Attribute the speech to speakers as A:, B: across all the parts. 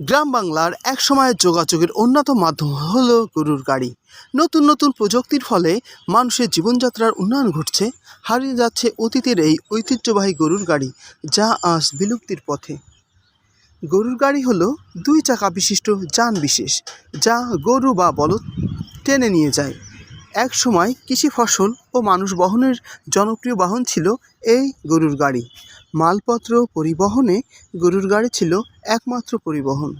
A: গ্রাম বাংলার এক একসময়ের যোগাযোগের অন্যতম মাধ্যম হল গরুর গাড়ি। নতুন নতুন প্রযুক্তির ফলে মানুষের জীবনযাত্রার উন্নয়ন ঘটছে, হারিয়ে যাচ্ছে অতীতের এই ঐতিহ্যবাহী গরুর গাড়ি, যা আজ বিলুপ্তির পথে। গরুর গাড়ি হলো দুই চাকা বিশিষ্ট যান বিশেষ, যা গরু বা বলদ টেনে নিয়ে যায়। এক সময় কৃষি ফসল ও মানুষ বহনের জনপ্রিয় বাহন ছিল এই গরুর গাড়ি। মালপত্র পরিবহনে গরুর গাড়ি ছিল একমাত্র পরিবহন।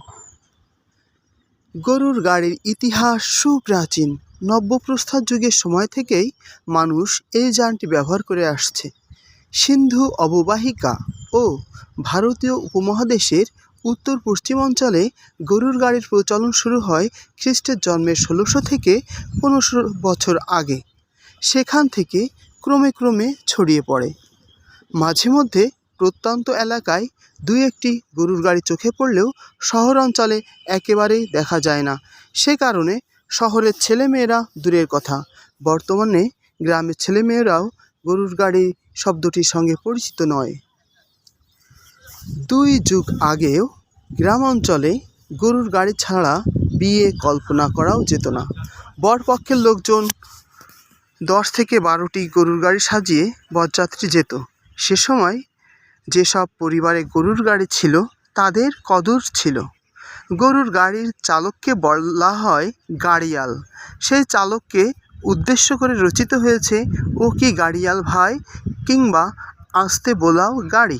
A: গরুর গাড়ির ইতিহাস সুপ্রাচীন। নব্যপ্রস্থার যুগের সময় থেকেই মানুষ এই যানটি ব্যবহার করে আসছে। সিন্ধু অববাহিকা ও ভারতীয় উপমহাদেশের উত্তর পশ্চিমাঞ্চলে গরুর গাড়ির প্রচলন শুরু হয় খ্রিস্টের জন্মের ষোলোশো থেকে পনেরোশো বছর আগে। সেখান থেকে ক্রমে ক্রমে ছড়িয়ে পড়ে। মাঝে মধ্যে প্রত্যন্ত এলাকায় দুই একটি গরুর গাড়ি চোখে পড়লেও শহর অঞ্চলে একেবারেই দেখা যায় না। সে কারণে শহরের ছেলেমেয়েরা দূরের কথা। বর্তমানে গ্রামের ছেলেমেয়েরাও গরুর গাড়ি শব্দটির সঙ্গে পরিচিত নয়। দুই যুগ আগেও গ্রাম অঞ্চলে গরুর গাড়ি ছাড়া বিয়ে কল্পনা করাও যেত না। বরপক্ষের লোকজন দশ থেকে বারোটি গরুর গাড়ি সাজিয়ে বরযাত্রী যেত। সে সময় যেসব পরিবারে গরুর গাড়ি ছিল, তাদের কদর ছিল। গরুর গাড়ির চালককে বলা হয় গাড়িয়াল। সেই চালককে উদ্দেশ্য করে রচিত হয়েছে, ও কি গাড়িয়াল ভাই কিংবা আসতে বোলাও গাড়ি?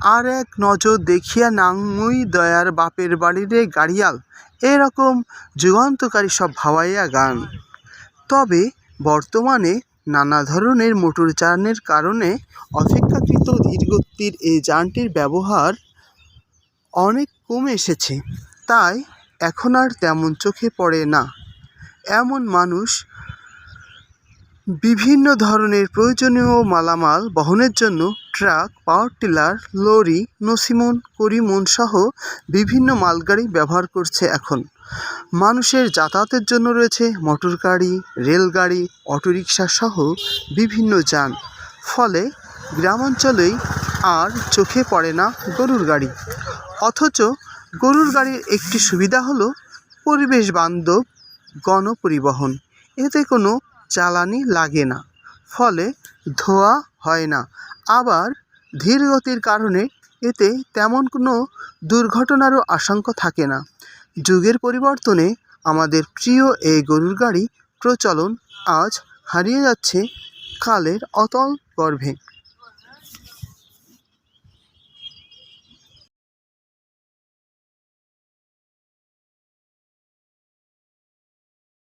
A: আর এক নজর দেখিয়া নাংমুই দয়ার বাপের বাড়িরে গাড়িয়াল। এরকম যুগান্তকারী সব ভাওয়াইয়া গান। তবে বর্তমানে নানা ধরনের মোটরযানের কারণে অপেক্ষাকৃত ধীরগতির এই যানটির ব্যবহার অনেক কমে এসেছে। তাই এখন আর তেমন চোখে পড়ে না। এমন মানুষ বিভিন্ন ধরনের প্রয়োজনীয় মালামাল বহনের জন্য ট্রাক, পাওয়ার টিলার, লরি, নসিমন, করিমন সহ বিভিন্ন মালগাড়ি ব্যবহার করছে এখন। মানুষের যাতায়াতের জন্য রয়েছে মোটর গাড়ি, রেলগাড়ি, অটোরিকশা সহ বিভিন্ন যান। ফলে গ্রামাঞ্চলেই আর চোখে পড়ে না গরুর গাড়ি। অথচ গরুর গাড়ির একটি সুবিধা হলো পরিবেশ বান্ধব গণপরিবহন। এতে কোনো জ্বালানি লাগে না, ফলে ধোয়া হয় না। আবার ধীর গতির কারণে এতে তেমন কোনো দুর্ঘটনারও আশঙ্কা থাকে না। যুগের পরিবর্তনে আমাদের প্রিয় এই গরুর গাড়ি প্রচলন আজ হারিয়ে যাচ্ছে কালের অতল গর্ভে।